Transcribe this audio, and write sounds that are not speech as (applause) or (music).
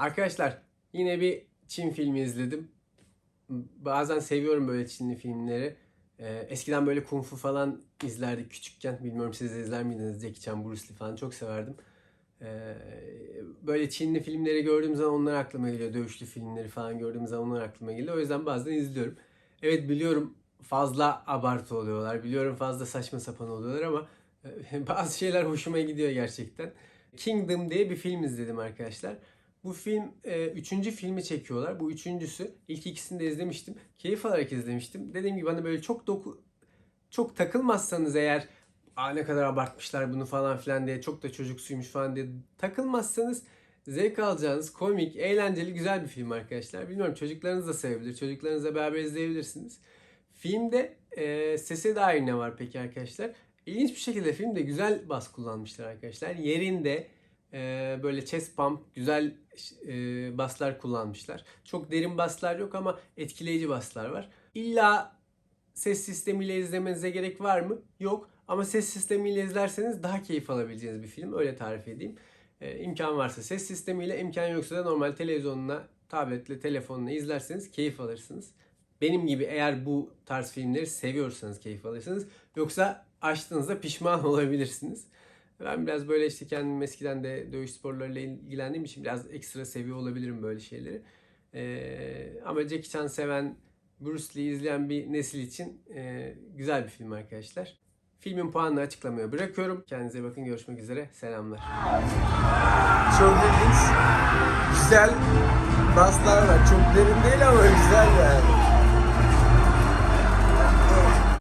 Arkadaşlar yine bir Çin filmi izledim. Bazen seviyorum böyle Çinli filmleri. Ee, eskiden böyle kung fu falan izlerdik küçükken. Bilmiyorum siz de izler miydiniz? Jackie Chan, Bruce Lee falan çok severdim. Ee, böyle Çinli filmleri gördüğüm zaman onlar aklıma geliyor. Dövüşlü filmleri falan gördüğüm zaman onlar aklıma geliyor. O yüzden bazen izliyorum. Evet biliyorum fazla abartı oluyorlar. Biliyorum fazla saçma sapan oluyorlar ama e, (laughs) bazı şeyler hoşuma gidiyor gerçekten. Kingdom diye bir film izledim arkadaşlar. Bu film e, üçüncü filmi çekiyorlar. Bu üçüncüsü. İlk ikisini de izlemiştim. Keyif alarak izlemiştim. Dediğim gibi hani böyle çok doku çok takılmazsanız eğer Aa, ne kadar abartmışlar bunu falan filan diye çok da çocuksuymuş falan diye takılmazsanız zevk alacağınız komik, eğlenceli, güzel bir film arkadaşlar. Bilmiyorum çocuklarınız da sevebilir. Çocuklarınızla beraber izleyebilirsiniz. Filmde e, sese dair ne var peki arkadaşlar? İlginç bir şekilde filmde güzel bas kullanmışlar arkadaşlar. Yerinde e, böyle chest pump güzel e, baslar kullanmışlar. Çok derin baslar yok ama etkileyici baslar var. İlla ses sistemiyle izlemenize gerek var mı? Yok. Ama ses sistemiyle izlerseniz daha keyif alabileceğiniz bir film. Öyle tarif edeyim. Ee, imkan varsa ses sistemiyle, imkan yoksa da normal televizyonuna, tabletle, telefonla izlerseniz keyif alırsınız. Benim gibi eğer bu tarz filmleri seviyorsanız keyif alırsınız. Yoksa açtığınızda pişman (laughs) olabilirsiniz. Ben biraz böyle işte kendim eskiden de dövüş sporlarıyla ilgilendiğim için biraz ekstra seviyor olabilirim böyle şeyleri. Ee, ama Jackie Chan seven, Bruce Lee izleyen bir nesil için e, güzel bir film arkadaşlar. Filmin puanını açıklamaya bırakıyorum. Kendinize bakın. Görüşmek üzere. Selamlar. Çok ilginç. Güzel baslar var. Çok derin değil ama güzel yani.